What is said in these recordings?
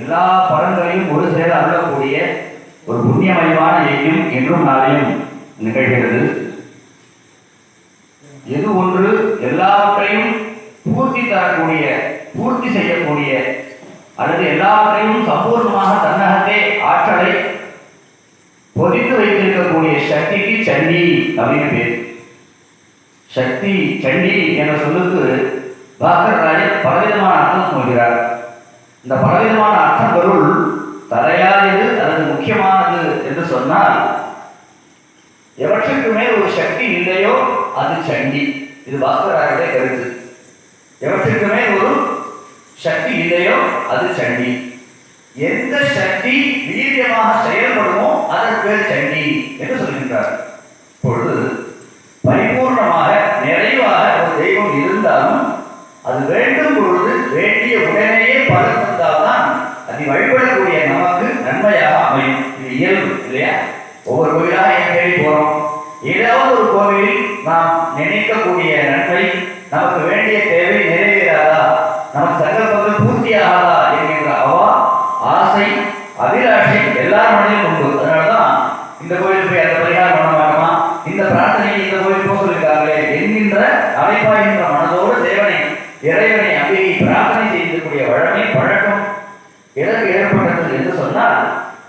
எல்லா பலன்களையும் ஒரு சேர அருளக்கூடிய ஒரு புண்ணியமயமான யஜ்யம் என்றும் நாளையும் நிகழ்கிறது. எது ஒன்று எல்லாவற்றையும் பூர்த்தி தரக்கூடிய பூர்த்தி செய்யக்கூடிய அல்லது எல்லாவற்றையும் சம்பூர்ணமாக தன்னகத்தே ஆற்றலை பொதித்து வைத்திருக்கக்கூடிய சக்திக்கு சண்டி அப்படின்னு பேர். சக்தி சண்டி என்ற சொல்லுக்கு பாஸ்கர் ராஜர் பலவிதமான அர்த்தம் சொல்கிறார். இந்த பலவிதமான அர்த்தம் பொருள் தலையாயது அல்லது முக்கியமானது என்று சொன்னால் எவற்றுக்குமே ஒரு சக்தி இல்லையோ அது சண்டி இது பாஸ்கராகவே கருத்து. எவற்றுக்குமே ஒரு சக்தி இல்லையோ அது சண்டி எந்த சக்தி வீரியமாக செயல்படுமோ அதற்கு சண்டி என்று சொல்கின்றார். இப்பொழுது பரிபூர்ணமாக நிறைவாக ஒரு தெய்வம் இருந்தாலும் அது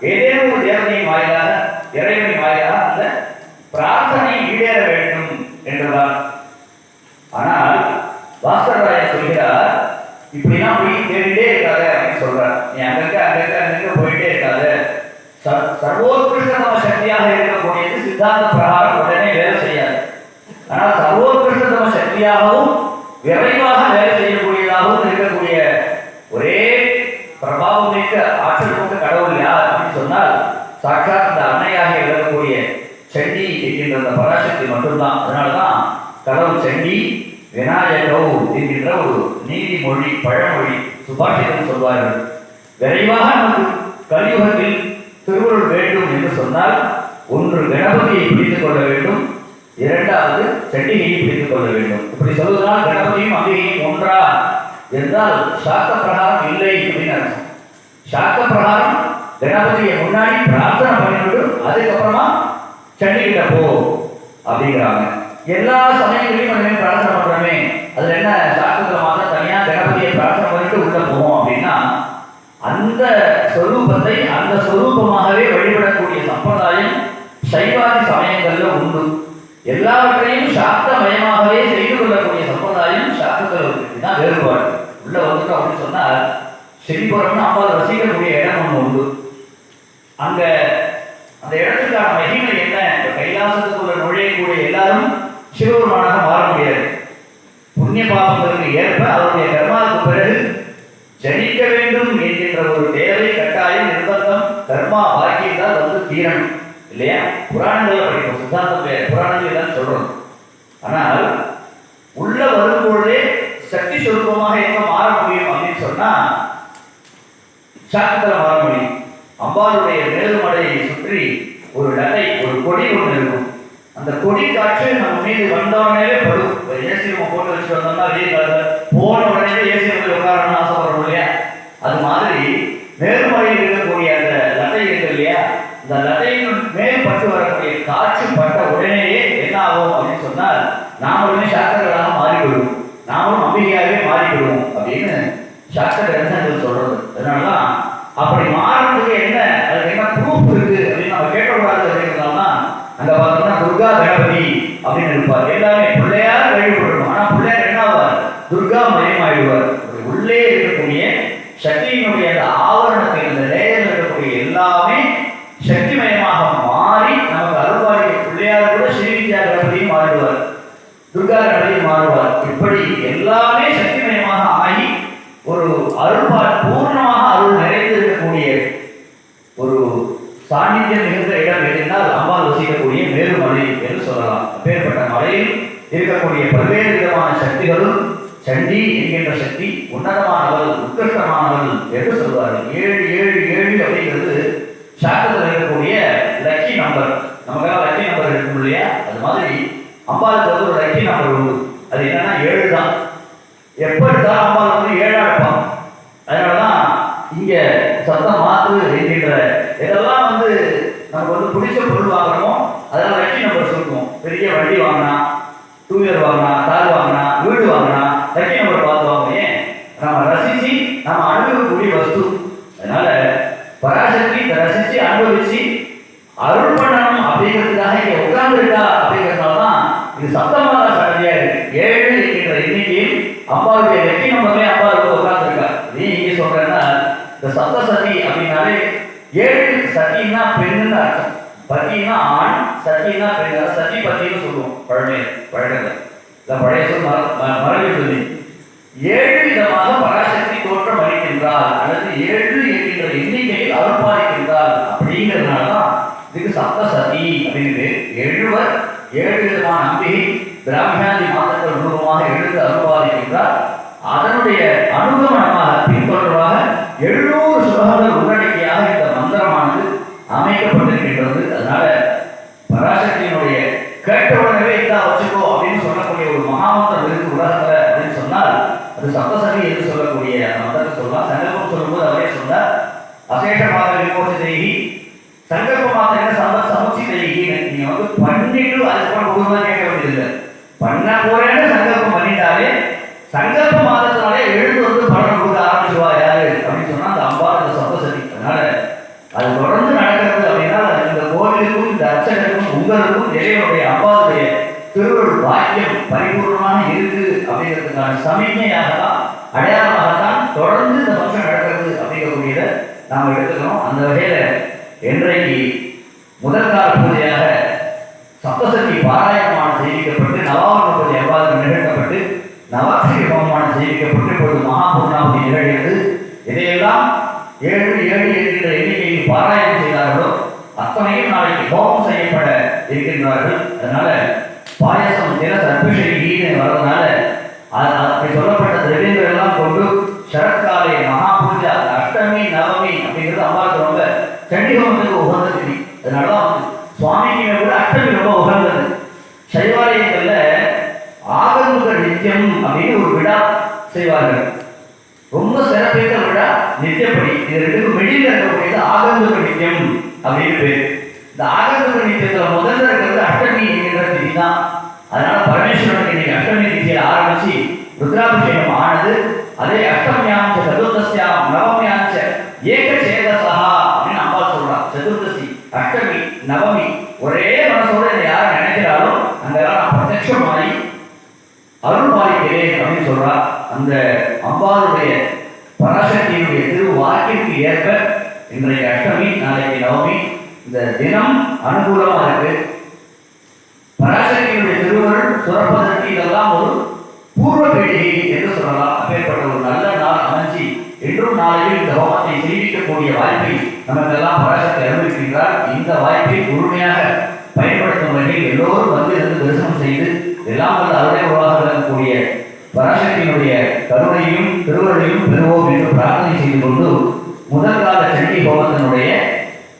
ஏதேனும் ஒரு தேவனையின் வாயிலாக இறைவனின் வாயிலாக அந்த பிரார்த்தனை ஈடேற வேண்டும் என்றுதான். ஆனால் பாஸ்கர் சொல்கிறார் இப்படிலாம் போய் தேடிட்டே இருக்காத அப்படின்னு சொல்றார். நீ அங்கங்க அங்கங்க அங்கங்க போயிட்டே இருக்காத. ச- சர்வோத்கிருஷ்டதம சக்தியாக இருக்கக்கூடியது சித்தாந்த பிரகாரம் உடனே வேலை செய்யாது. ஆனால் சர்வோத்கிருஷ்டதம சக்தியாகவும் விரைவாக வேலை செய்யக்கூடியதாகவும் இருக்கக்கூடிய ஒரே பிரபாவம் மிக்க ஆற்றல் கொண்ட கடவுள் யார் அப்படின்னு சொன்னால் சாட்சாத் இந்த அன்னையாக விளங்கக்கூடிய செண்டி என்கின்ற அந்த பராசக்தி மட்டும்தான். அதனால்தான் கடவுள் சண்டி விநாயகவு என்கின்ற ஒரு நீதிமொழி பழமொழி சுபாஷிதம் சொல்வார்கள். விரைவாக நமக்கு கலியுகத்தில் திருவருள் வேண்டும் என்று சொன்னால் ஒன்று கணபதியை பிடித்துக் கொள்ள வேண்டும் இரண்டாவது சண்டிகையை பிடித்துக் கொள்ள வேண்டும். இப்படி சொல்வதால் கணபதியும் அங்கேயும் ஒன்றா என்றால் சாக்க பிரகாரம் இல்லை அப்படின்னு சாக்க பிரகாரம் கணபதியை முன்னாடி பிரார்த்தனை பண்ணிவிட்டு அதுக்கப்புறமா சண்டிகிட்ட போ அப்படிங்கிறாங்க. எல்லா சமயங்களையும் நம்ம பிரார்த்தனை பண்றோமே? அதுல என்ன சாஸ்திரத்துல மாத்திரம் தனியா கணபதியை பிரார்த்தனை பண்ணிட்டு உள்ள போவோம் அப்படின்னா அந்த சொரூபத்தை அந்த சொரூபமாகவே வழிபடக்கூடிய சம்பிரதாயம் சைவாதி சமயங்கள்ல உண்டு. எல்லாவற்றையும் சாஸ்திரமயமாகவே செய்து கொள்ளக்கூடிய சம்பிரதாயம் சாஸ்திரத்தில் இருக்கு. இதுதான் வேறுபாடு. உள்ள வந்துட்டோம் அப்படின்னு சொன்னால் செடிபுரம்னு அம்பாள் ரசிக்கக்கூடிய இடம் ஒன்று உண்டு. அங்க அந்த இடத்துக்கான மகிமை என்ன? இப்ப கைலாசத்துக்குள்ள நுழையக்கூடிய எல்லாரும் சிவபெருமானாக மாற முடியாது. புண்ணிய பாபங்களுக்கு ஏற்ப அவருடைய கர்மாவுக்கு பிறகு ஜனிக்க வேண்டும் என்கின்ற ஒரு தேவை கட்டாயம் நிர்பந்தம் கர்மா பாக்கியம் தான் வந்து தீரணும். இல்லையா? புராணங்களை படிக்கும் சித்தாந்தம் பெயர் புராணங்களை தான் சொல்றோம் ஆனால் உள்ள வரும்பொழுதே சக்தி சொரூபமாக எங்க மாற முடியும் அப்படின்னு சொன்னா சாஸ்திரத்தில் மாற அம்பாளுடைய மேலுமடையை சுற்றி ஒரு லதை ஒரு கொடி ஒன்று இருக்கும். அந்த கொடி காற்று நம்ம மீது வந்தோடனே படும். ஏசி நம்ம போட்டு வச்சுட்டு வந்தோம்னா வெயில் காலத்தில் போன உடனே ஏசி ரூமில் உட்காரணும்னு ஆசைப்படுறோம் இல்லையா? அது மாதிரி மேல்மலையில் இருக்கக்கூடிய அந்த லதை இருக்கு இல்லையா? இந்த லதையின் மேல் பட்டு வரக்கூடிய காற்று பட்ட உடனேயே என்ன ஆகும் அப்படின்னு சொன்னால் நாமளுமே சாஸ்திரங்களாக மாறிவிடுவோம். நாமளும் அம்பிகையாகவே மாறிவிடுவோம் அப்படின்னு சாஸ்திர கிரந்தங்கள் சொல்றது? அதனாலதான் அப்படி மாறதுக்கு என்ன அதுக்கு என்ன ப்ரூஃப் இருக்கு அப்படின்னு நம்ம கேட்கக்கூடாது அப்படிங்கிறதுனால அங்க பார்த்தோம்னா துர்கா கணபதி அப்படின்னு இருப்பார் எல்லாமே பிள்ளையார் வழிபடணும் ஆனா பிள்ளையார் என்ன ஆவார் துர்கா மயமாயிடுவார் அப்படி உள்ளே இருக்கக்கூடிய சக்தியினுடைய அந்த ஆவரணத்தில் இந்த லேயர்ல இருக்கக்கூடிய எல்லாமே மயமாக மாறி நமக்கு அருள்வாரிய பிள்ளையார் கூட ஸ்ரீவித்யா கணபதியும் மாறுவார் துர்கா கணபதியும் மாறுவார். இப்படி எல்லாமே சக்திமயமாக ஆகி ஒரு அருள்பா பூர்ணமாக அருள் நிறைந்திருக்கக்கூடிய ஒரு சாநித்தியம் மிகுந்த இடம் எதுனால் அம்பாள் வசிக்கக்கூடிய மேருமலை என்று சொல்லலாம். அப்பேற்பட்ட மலையில் இருக்கக்கூடிய பல்வேறு விதமான சக்திகளும் சண்டி என்கின்ற சக்தி உன்னதமானவள் உத்கிருஷ்டமானவள் என்று சொல்வார்கள். ஏழு ஏழு ஏழு அப்படிங்கிறது சாஸ்திரத்தில் இருக்கக்கூடிய லக்கி நம்பர் நமக்காக லக்கி நம்பர் இருக்கும் இல்லையா? அது மாதிரி அம்பாளுக்கு வந்து ஒரு லக்கி நம்பர் உண்டு. அது என்னன்னா ஏழு தான். எப்ப எடுத்தாலும் அம்பாள் வந்து ஏழா இருப்பான். அதனாலதான் இங்கே சத்தம் மாத்து என்கின்ற இதெல்லாம் வந்து நமக்கு வந்து பிடிச்ச பொருள் வாங்குறோமோ அதெல்லாம் லக்கி நம்பர் சொல்லுவோம். பெரிய வண்டி வாங்கினா டூ வீலர் வாங்கினா கார் வாங்கினா வீடு வாங்கினா லக்கி நம்பர் பார்த்து வாங்க நம்ம ரசிச்சு நம்ம அனுபவிக்கக்கூடிய வஸ்து. அருள் பண்ணணும் அப்படிங்கிறதுக்காக இங்க உட்கார்ந்துருக்கா அப்படிங்கிறதுனால தான் இது சத்தமாக சாதியா இருக்கு ஏழு என்கிற இன்னைக்கு அப்பாவுடைய வெற்றி நம்பர்லேயே அப்பா உட்கார்ந்துருக்கா. நீ இங்கே சொல்றேன்னா இந்த சப்த சதி அப்படின்னாலே ஏழு சதினா பெண்ணுன்னு அர்த்தம். பத்தினா ஆண் சத்தினா பெண். சத்தி பத்தின்னு சொல்லுவோம் பழமை பழக்கங்கள் இல்லை பழைய சொல் மர மரபு சொல்லி ஏழு விதமாக பராசக்தி தோற்றம் அளிக்கின்றார். அல்லது ஏழு என்கின்ற எண்ணிக்கையில் அருள்பாலிக்கின்றார் அப்படிங்கிறதுனால தான் இதுக்கு சப்த சதி அப்படின்னு பேர் எழுவர் ஏழு விதமான அம்பிகை பிராமியாதி மாதங்கள் ரூபமாக எழுந்து அருள்பாலிக்கின்றார் அதனுடைய அனுகமனமாக அந்த வகையில இன்றைக்கு முதல் கால பூஜையாக சப்தசக்தி பாராயணமான செய்விக்கப்பட்டு நவாவரண பூஜை எவ்வாறு நிகழ்த்தப்பட்டு நவாட்சி ஹோமமான செய்விக்கப்பட்டு இப்பொழுது மகாபூர்ணாவதி நிகழ்கிறது. இதையெல்லாம் ஏழு ஏழு என்கின்ற எண்ணிக்கையில் பாராயணம் செய்தார்களோ அத்தனையும் நாளைக்கு ஹோமம் செய்யப்பட இருக்கின்றார்கள். அதனால பாயசம் தின சர்பிஷகின்னு நித்தியம் அப்படின்னு ஒரு விழா செய்வார்கள். ரொம்ப சிறப்பித்த விழா நித்தியப்படி. இது ரெண்டுக்கும் வெளியில இருக்கக்கூடியது ஆகந்தக நித்தியம் அப்படின்னு பேர். இந்த ஆகந்தக நித்தியத்துல முதல்ல இருக்கிறது அஷ்டமி என்கிற திதி தான் அதனால பரமேஸ்வரனுக்கு இன்னைக்கு அஷ்டமி திதியை ஆரம்பிச்சு ருத்ராபிஷேகம் ஆனது ஏற்ப இன்றைக்கு அஷ்டமி நாளைக்கு நவமி. இந்த தினம் அனுகூலமா இருக்கு பராசக்தியினுடைய திருவருள் சுரப்பதற்கு இதெல்லாம் ஒரு பூர்வ பீடிகை என்று சொல்லலாம். அப்பேற்பட்ட ஒரு நல்ல நாள் அமைஞ்சி என்றும் நாளையும் இந்த ஹோமத்தை செய்விக்கக்கூடிய வாய்ப்பை நமக்கெல்லாம் பராசக்தி அனுபவிக்கின்றார். இந்த வாய்ப்பை முழுமையாக பயன்படுத்தும் வகையில் எல்லோரும் வந்து இருந்து தரிசனம் செய்து எல்லாம் வல்ல அருளை உருவாக இருக்கக்கூடிய பராசக்தியினுடைய கருணையும் திருவருளையும் பெறுவோம் என்று பிரார்த்தனை செய்து கொண்டு முதல் கால சண்டி பகவந்தனுடைய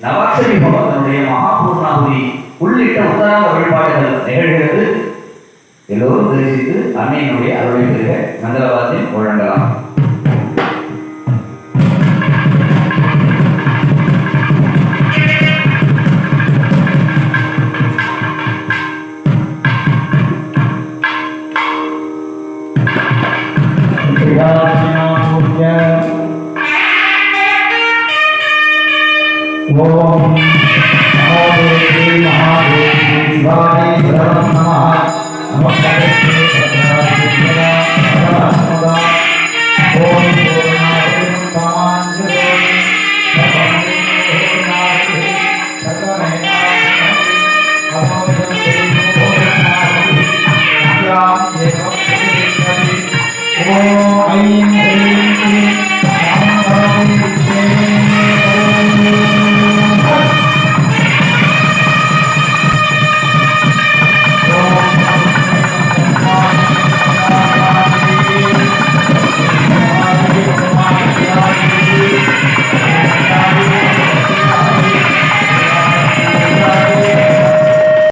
நவாசரி பகவந்தனுடைய மகாபூர்ணாபுரி உள்ளிட்ட உத்தராங்க வழிபாடுகள் நிகழ்கிறது. எல்லோரும் தரிசித்து அன்னையினுடைய அருளை பெறுக. மங்களவாதத்தில் வழங்கலாம். Yeah. महादेवी शिवाय नमः नमः।